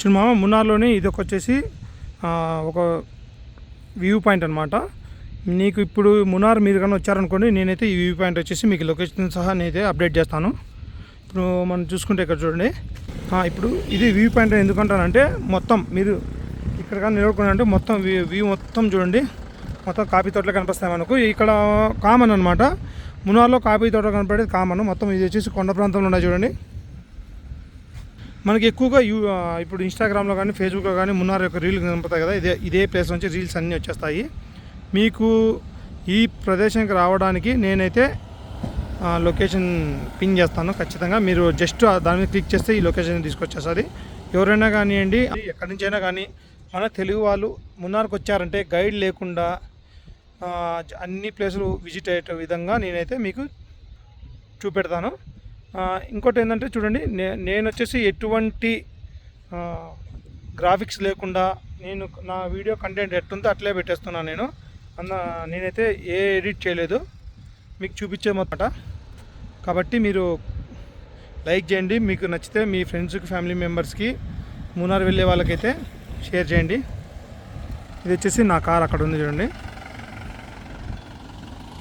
చూడు మామ మున్నార్లోని ఇది ఒక వచ్చేసి ఒక వ్యూ పాయింట్ అనమాట నీకు ఇప్పుడు మునార్ మీరు కానీ వచ్చారనుకోండి నేనైతే ఈ వ్యూ పాయింట్ వచ్చేసి మీకు లొకేషన్ సహా నేనైతే అప్డేట్ చేస్తాను. ఇప్పుడు మనం చూసుకుంటే ఇక్కడ చూడండి. ఇప్పుడు ఇది వ్యూ పాయింట్ ఎందుకంటానంటే మొత్తం మీరు ఇక్కడ కానీ నిలబడుకున్నారంటే మొత్తం వ్యూ వ్యూ మొత్తం చూడండి. మొత్తం కాఫీ తోటలు కనిపిస్తాయి మనకు. ఇక్కడ కామన్ అనమాట మునార్లో కాఫీ తోట కనపడేది కామన్. మొత్తం ఇది వచ్చేసి కొండ ప్రాంతంలో ఉన్నాయి చూడండి. మనకి ఎక్కువగా యూ ఇప్పుడు ఇన్స్టాగ్రామ్లో కానీ ఫేస్బుక్లో కానీ మున్నార్ యొక్క రీల్ కనపడతాయి కదా. ఇదే ఇదే ప్లేస్ నుంచి రీల్స్ అన్నీ వచ్చేస్తాయి. మీకు ఈ ప్రదేశానికి రావడానికి నేనైతే లొకేషన్ పిన్ చేస్తాను. ఖచ్చితంగా మీరు జస్ట్ దాని మీద క్లిక్ చేస్తే ఈ లొకేషన్ తీసుకొచ్చేస్తుంది. ఎవరైనా కానివ్వండి ఎక్కడి నుంచైనా కానీ మన తెలుగు వాళ్ళు మున్నార్కి వచ్చారంటే గైడ్ లేకుండా అన్ని ప్లేసులు విజిట్ అయ్యే విధంగా నేనైతే మీకు చూపెడతాను. ఇంకోటి ఏంటంటే చూడండి నే నేను వచ్చేసి ఎటువంటి గ్రాఫిక్స్ లేకుండా నేను నా వీడియో కంటెంట్ ఎట్టుందో అట్లే పెట్టేస్తున్నాను నేను. అన్న నేనైతే ఏ ఎడిట్ చేయలేదు. మీకు చూపించేమన్నమాట కాబట్టి మీరు లైక్ చేయండి. మీకు నచ్చితే మీ ఫ్రెండ్స్కి ఫ్యామిలీ మెంబర్స్కి మూనార్ వెళ్ళే వాళ్ళకైతే షేర్ చేయండి. ఇది వచ్చేసి నా కార్ అక్కడ ఉంది చూడండి.